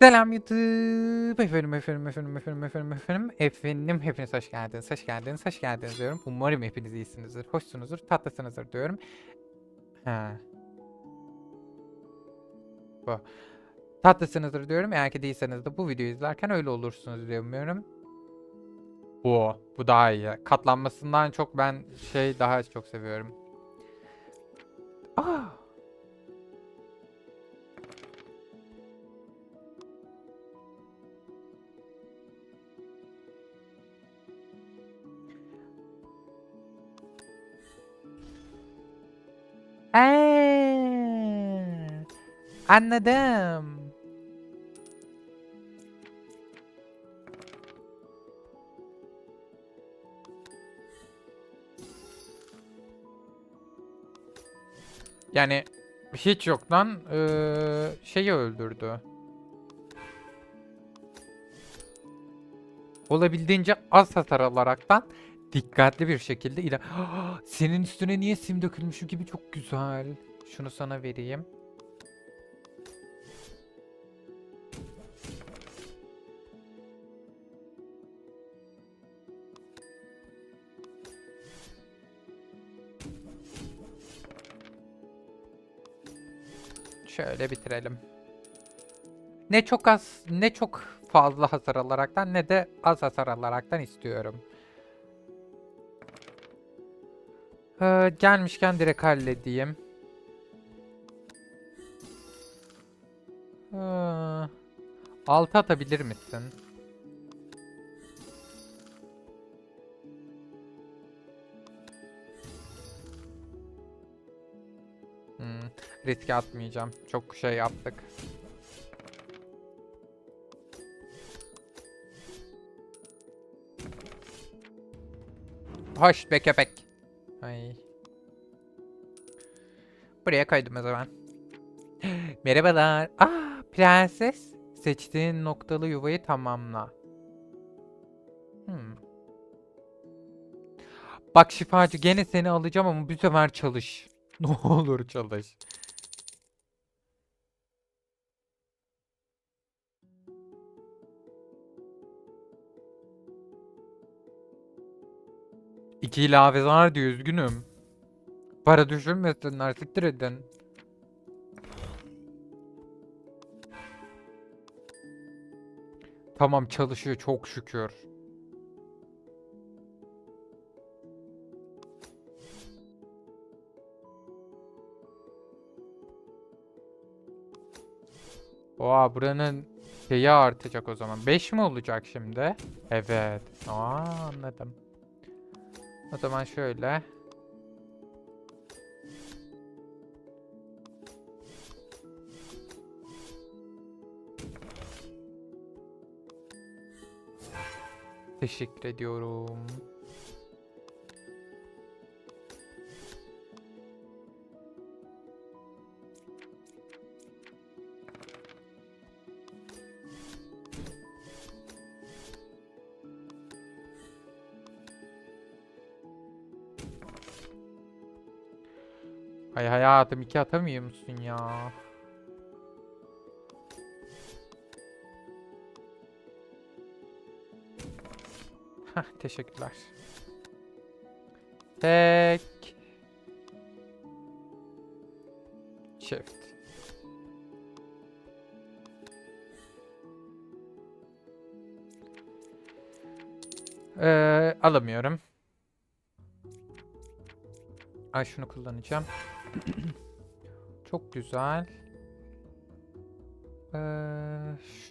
Selam YouTube. Efendim, efendim, efendim, efendim, efendim, efendim. Efendim, hepiniz hoş geldiniz, hoş geldiniz, hoş geldiniz diyorum. Umarım hepiniz iyisinizdir, hoşsunuzdur, tatlısınızdır diyorum. Ha. Bu. Tatlısınızdır diyorum. Eğer ki değilseniz de bu videoyu izlerken öyle olursunuz diye. Bu. Bu daha iyi. Katlanmasından çok ben şey daha çok seviyorum. Aa. Anladım. Yani hiç yoktan eee, şeyi öldürdü. Olabildiğince az hasar alaraktan dikkatli bir şekilde iler... Senin üstüne niye sim dökülmüş gibi çok güzel. Şunu sana vereyim. Şöyle bitirelim. Ne çok az, ne çok fazla hasar alaraktan ne de az hasar alaraktan istiyorum. Ee, gelmişken direkt halledeyim. Ee, altı atabilir misin? Riske atmayacağım. Çok şey yaptık. Hoş be köpek. Ay. Buraya koydum o zaman. Merhabalar. Ah prenses. Seçtiğin noktalı yuvayı tamamla. Hmm. Bak şifacı gene seni alacağım ama bu sefer çalış. Ne olur çalış. İki ilave var diyor üzgünüm. Para düşünmesinler siktir edin. Tamam çalışıyor çok şükür. Oha buranın şeyi artacak o zaman. 5 mi olacak şimdi? Evet. Aa anladım. O zaman şöyle. Teşekkür ediyorum. Ay hayatım iki atamıyor musun ya? Heh, teşekkürler. Tek. Çift. Ee, alamıyorum. Ay şunu kullanacağım. Çok güzel. Ee,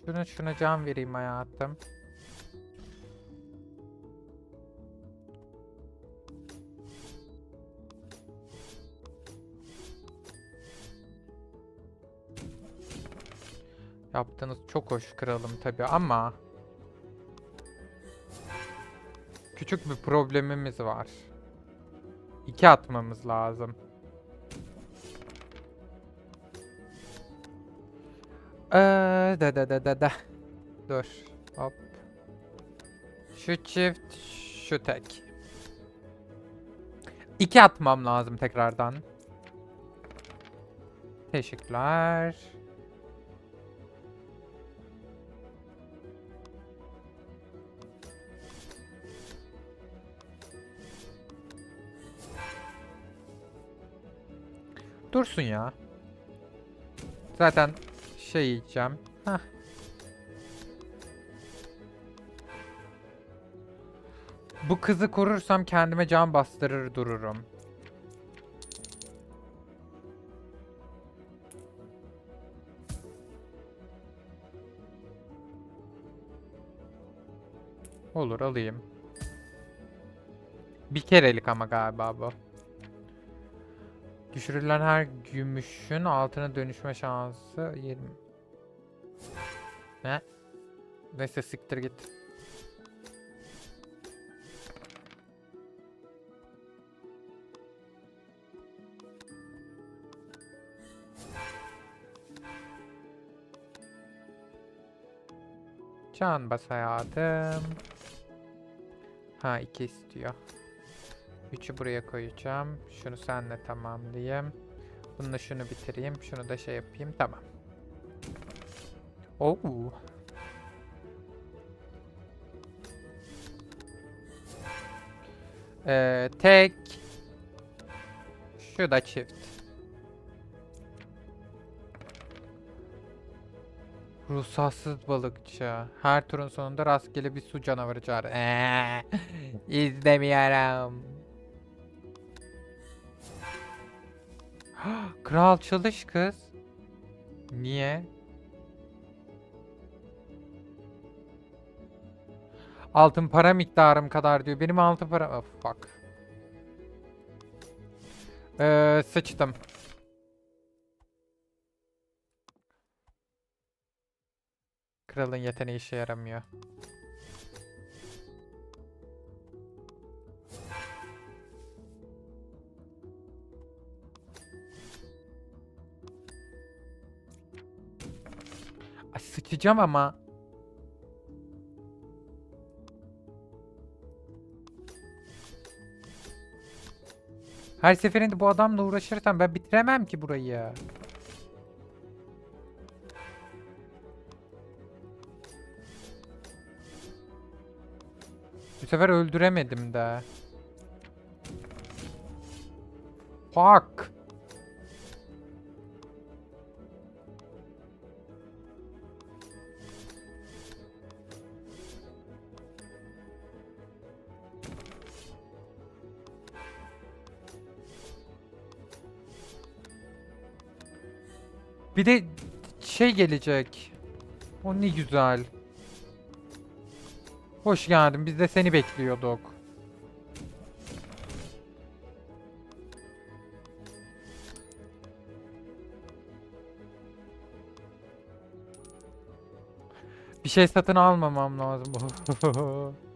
şuna şuna can vereyim hayatım. Yaptığınız çok hoş kralım tabi ama küçük bir problemimiz var. İki atmamız lazım. Ee, da da da da da. Dur. Hop. Şu çift, şu tek. İki atmam lazım tekrardan. Teşekkürler. Dursun ya. Zaten şey yiyeceğim. Hah. Bu kızı korursam kendime can bastırır dururum. Olur alayım. Bir kerelik ama galiba bu. Düşürülen her gümüşün altına dönüşme şansı 20. Ne? Neyse siktir git. Can bas hayatım. Ha iki istiyor. Üçü buraya koyacağım. Şunu senle tamamlayayım. Bununla şunu bitireyim. Şunu da şey yapayım. Tamam. Oo. Ee, tek. Şu da çift. Ruhsatsız balıkçı. Her turun sonunda rastgele bir su canavarı çağır. Eee, İzlemiyorum. Kral çalış kız. Niye? Altın para miktarım kadar diyor. Benim altın para... Oh, fuck. Ee, sıçtım. Kralın yeteneği işe yaramıyor. Sıçacağım ama. Her seferinde bu adamla uğraşırsam ben bitiremem ki burayı. Bu sefer öldüremedim de. Fuck. Bir de şey gelecek. O ne güzel. Hoş geldin. Biz de seni bekliyorduk. Bir şey satın almamam lazım.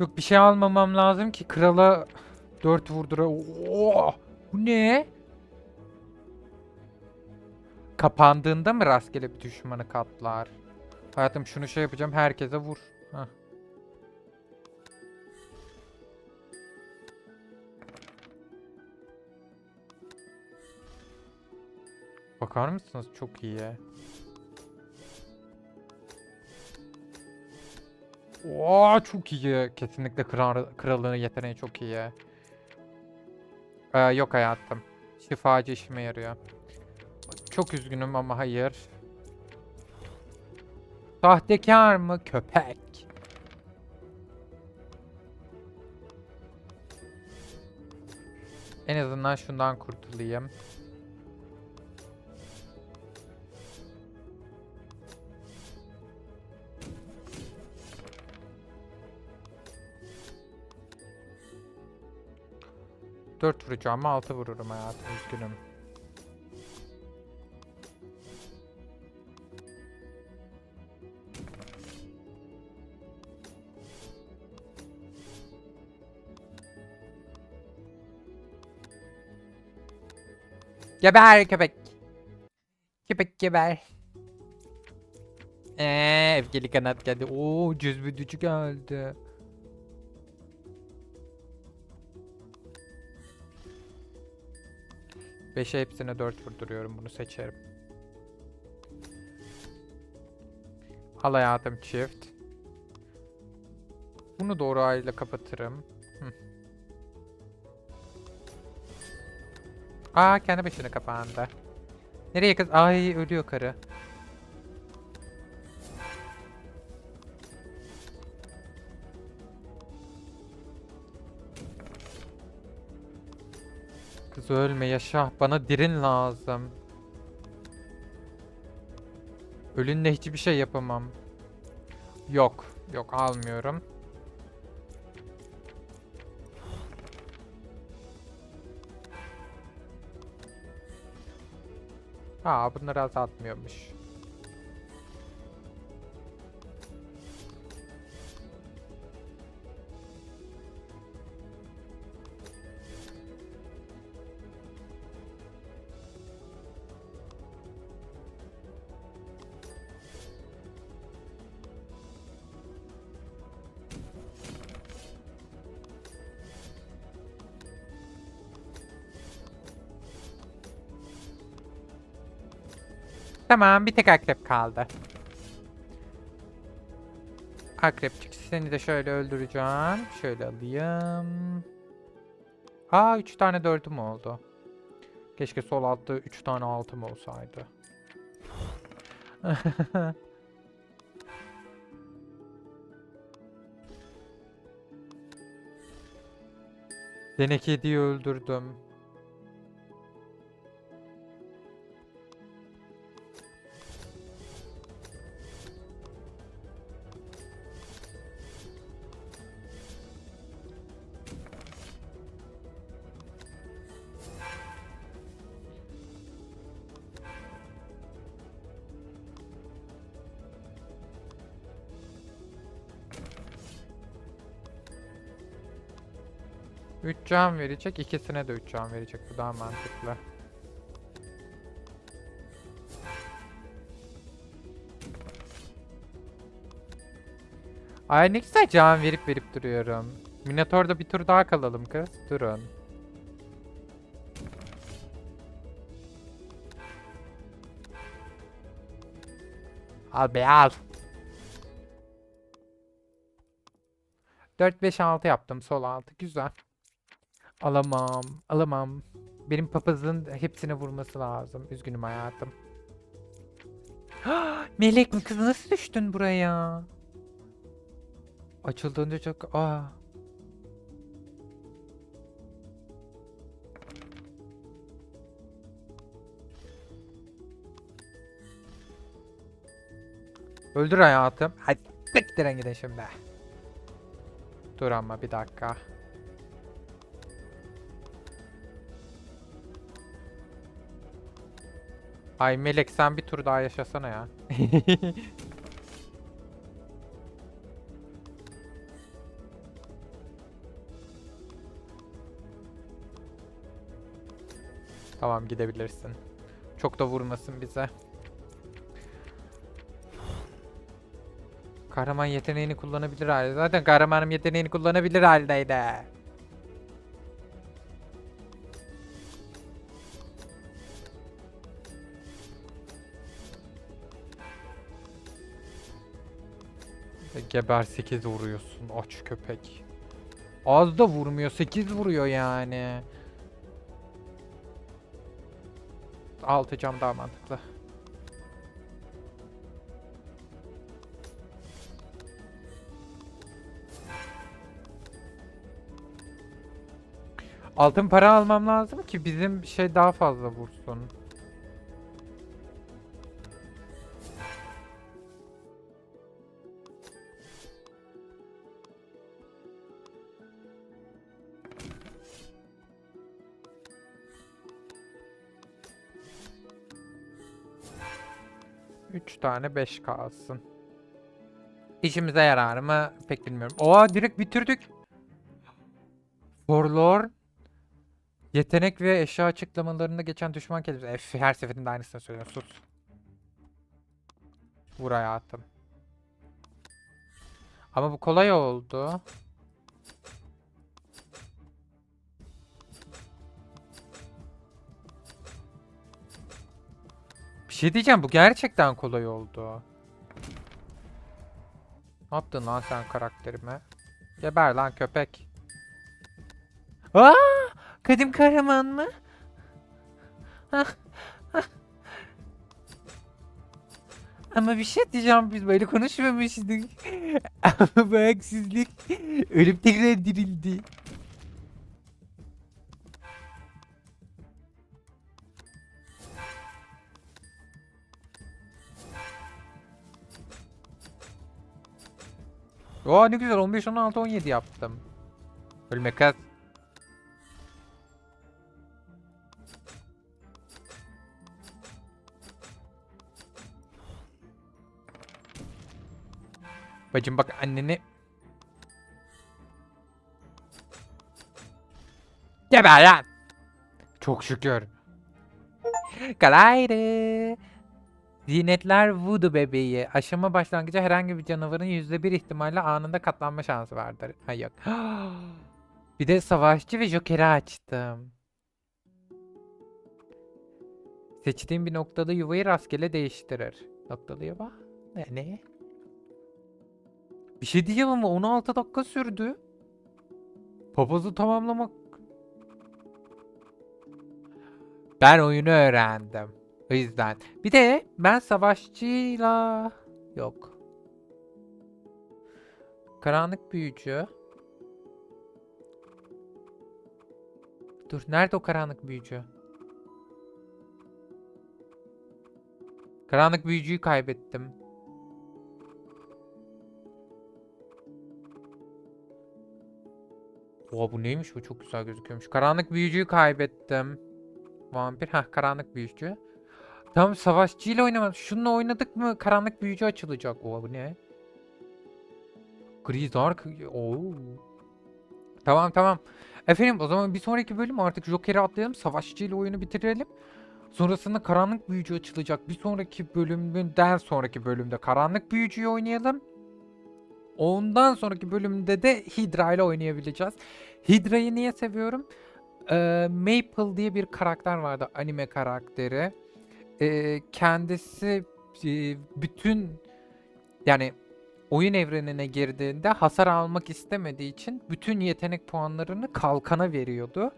Yok bir şey almamam lazım ki krala 4 vurdura. Oo! Bu ne? Kapandığında mı rastgele bir düşmanı katlar? Hayatım şunu şey yapacağım herkese vur. Hah. Bakar mısınız? Çok iyi. Oo, çok iyi. Kesinlikle kral, kralının yeteneği çok iyi. Ee, yok hayatım. Şifacı işime yarıyor. Çok üzgünüm ama hayır. Sahtekar mı köpek? En azından şundan kurtulayım. Dört vuracağım, altı vururum hayatım. Üzgünüm. Geber köpek. Köpek geber. Eee öfkeli kanat geldi. Oo cüzbüdücü geldi. Beşe hepsine dört vurduruyorum bunu seçerim. Al hayatım çift. Bu Bunu doğru ayla kapatırım. Hı. Aa kendi başına kapandı. Nereye kız? Ay ölüyor karı. Kız ölme yaşa. Bana dirin lazım. Ölünle hiçbir şey yapamam. Yok. Yok almıyorum. Aa bunları azaltmıyormuş. Tamam bir tek akrep kaldı. Akrepçik seni de şöyle öldüreceğim. Şöyle alayım. Aa 3 tane 4'üm oldu. Keşke sol altta 3 tane altım olsaydı. Dene kediyi öldürdüm. Üç can verecek, ikisine de 3 can verecek. Bu daha mantıklı. Ay ne güzel can verip verip duruyorum. Minotaur'da bir tur daha kalalım kız. Durun. Al be al. 4 5 6 yaptım sol altı. Güzel. Alamam. Alamam. Benim papazın hepsine vurması lazım. Üzgünüm hayatım. Melek mi kız nasıl düştün buraya? Açıldığında çok... Aa. Öldür hayatım. Hadi siktirin gidin şimdi. Dur ama bir dakika. Ay Melek sen bir tur daha yaşasana ya. Tamam gidebilirsin. Çok da vurmasın bize. Kahraman yeteneğini kullanabilir halde. Zaten kahramanım yeteneğini kullanabilir haldeydi. Geber 8 vuruyorsun aç köpek. Az da vurmuyor 8 vuruyor yani. 6 cam daha mantıklı. Altın para almam lazım ki bizim şey daha fazla vursun. Üç tane 5 kalsın. İşimize yarar mı pek bilmiyorum. Oha direkt bitirdik. Forlorn Yetenek ve eşya açıklamalarında geçen düşman kelimesi. F her seferinde aynısını söylüyor. Sus. Vur hayatım. Ama bu kolay oldu. Şey diyeceğim bu gerçekten kolay oldu. Ne yaptın lan sen karakterime? Geber lan köpek. Aa! Kadim kahraman mı? Ah, ah. Ama bir şey diyeceğim biz böyle konuşmamıştık. Ama bu haksızlık. Ölüm tekrar dirildi. Oo ne güzel 15 16 17 yaptım. Ölme kız. Bacım bak anneni Geber lan. Çok şükür. Kolaydı. Zinetler Voodoo bebeği. Aşama başlangıcı herhangi bir canavarın %1 ihtimalle anında katlanma şansı vardır. Hayır yok. bir de savaşçı ve jokeri açtım. Seçtiğim bir noktada yuvayı rastgele değiştirir. Noktalı yuva? Ne? ne? Bir şey diyeceğim ama 16 dakika sürdü. Papazu tamamlamak. Ben oyunu öğrendim. O yüzden. Bir de ben savaşçıyla... Yok. Karanlık büyücü. Dur nerede o karanlık büyücü? Karanlık büyücüyü kaybettim. Oha bu neymiş bu çok güzel gözüküyormuş. Karanlık büyücüyü kaybettim. Vampir ha karanlık büyücü. Tamam savaşçıyla oynamadık. Şununla oynadık mı karanlık büyücü açılacak. Oha bu ne? Gri Dark. Oo. Tamam tamam. Efendim o zaman bir sonraki bölüm artık Joker'i atlayalım. Savaşçıyla oyunu bitirelim. Sonrasında karanlık büyücü açılacak. Bir sonraki bölümden sonraki bölümde karanlık büyücüyü oynayalım. Ondan sonraki bölümde de Hydra ile oynayabileceğiz. Hydra'yı niye seviyorum? Ee, Maple diye bir karakter vardı. Anime karakteri. Ee, kendisi e, bütün yani oyun evrenine girdiğinde hasar almak istemediği için bütün yetenek puanlarını kalkana veriyordu.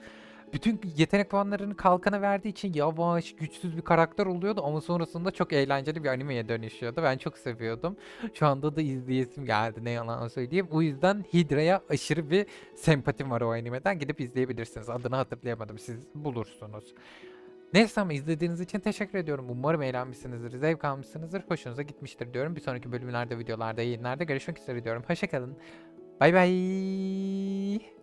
Bütün yetenek puanlarını kalkana verdiği için yavaş, güçsüz bir karakter oluyordu ama sonrasında çok eğlenceli bir animeye dönüşüyordu. Ben çok seviyordum. Şu anda da izleyesim geldi ne yalan söyleyeyim. O yüzden Hydra'ya aşırı bir sempatim var o animeden. Gidip izleyebilirsiniz. Adını hatırlayamadım. Siz bulursunuz. Neyse ama izlediğiniz için teşekkür ediyorum. Umarım eğlenmişsinizdir, zevk almışsınızdır, hoşunuza gitmiştir diyorum. Bir sonraki bölümlerde, videolarda, yayınlarda görüşmek üzere diyorum. Hoşçakalın. Bay bay.